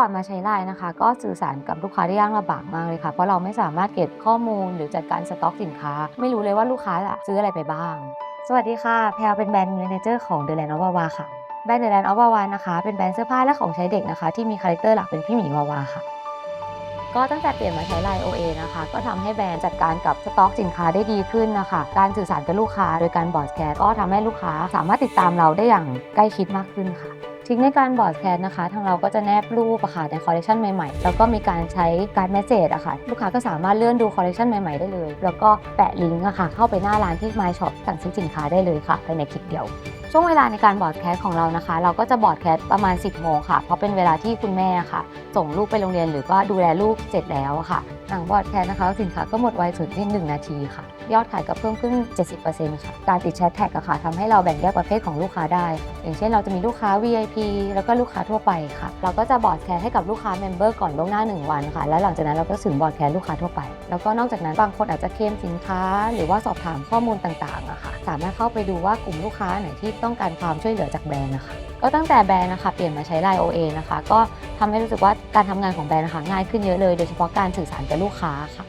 ก่อนมาใช้ไลน์นะคะ ก็สื่อสารกับลูกค้าได้ยากลำบากมากเลยค่ะ เพราะเราไม่สามารถเก็บข้อมูลหรือจัดการสต็อกสินค้า ไม่รู้เลยว่าลูกค้าอะซื้ออะไรไปบ้าง สวัสดีค่ะ แพลเป็นแบรนด์ m ม n เจอร์ของ The Land of Wawa ค่ะ แบรนด์ The Land of Wawa นะคะ เป็นแบรนด์เสื้อผ้าและของใช้เด็กนะคะ ที่มีคาแรคเตอร์หลักเป็นพี่หมีวาวาค่ะก็ตั้งแต่เปลี่ยนมาใช้ไลน์ OA นะคะ ก็ทำให้แบรนด์จัดการกับสต็อกสินค้าได้ดีขึ้นนะคะ การสื่อสารกับลูกค้าโดยการบอร์ดแคสก็ทำให้ลูกค้าสามารถติดตามเราได้อย่างใกล้ชิดมากขึ้นค่ะทริคในการบอร์ดแคสนะคะ ทางเราก็จะแนบรูปอะค่ะในคอลเลคชันใหม่ๆ แล้วก็มีการใช้การแมสเซจอะค่ะ ลูกค้าก็สามารถเลื่อนดูคอลเลคชันใหม่ๆ ได้เลย แล้วก็แปะลิงก์อะค่ะ เข้าไปหน้าร้านที่ My Shop สั่งซื้อสินค้าได้เลยค่ะภายในคลิกเดียวช่วงเวลาในการบอร์ดแคสของเรานะคะ เราก็จะบอร์ดแคสประมาณ 10 โมงค่ะ เพราะเป็นเวลาที่คุณแม่ค่ะ ส่งลูกไปโรงเรียนหรือว่าดูแลลูกเสร็จแล้วอะค่ะหลังบอร์ดแคสนะคะ สินค้าก็หมดไวสุดที่1นาทีค่ะ ยอดขายก็เพิ่มขึ้น 70%ค่ะ การติดแชทแท็กอะค่ะทำให้เราแบ่งแยกประเภทของลูกค้าได้ค่ะอย่างเช่นเราจะมีลูกค้า VIP แล้วก็ลูกค้าทั่วไปค่ะ เราก็จะบอร์ดแคสให้กับลูกค้าเมมเบอร์ก่อนล่วงหน้า 1 วันค่ะ แล้วหลังจากนั้นเราก็ถึงบอร์ดแคสลูกค้าทั่วไป แล้วก็นอกจากนั้นบางคนอาจจะเคลมสินค้า หรือว่าสอบถามข้อมูลต่างๆอะค่ะ สามารถเข้าไปดูว่ากลุ่มลูกค้าไหนที่ต้องการความช่วยเหลือจากแบรนด์นะคะ ก็ตั้งแต่แบรนด์นะคะเปลี่ยนมาใช้ไลน์ OA นะคะ ก็ทำให้รู้สึกว่าการทำงานของแบรนด์นะคะง่ายขึ้นเยอะเลย โดยเฉพาะการสื่อสารกับลูกค้าค่ะ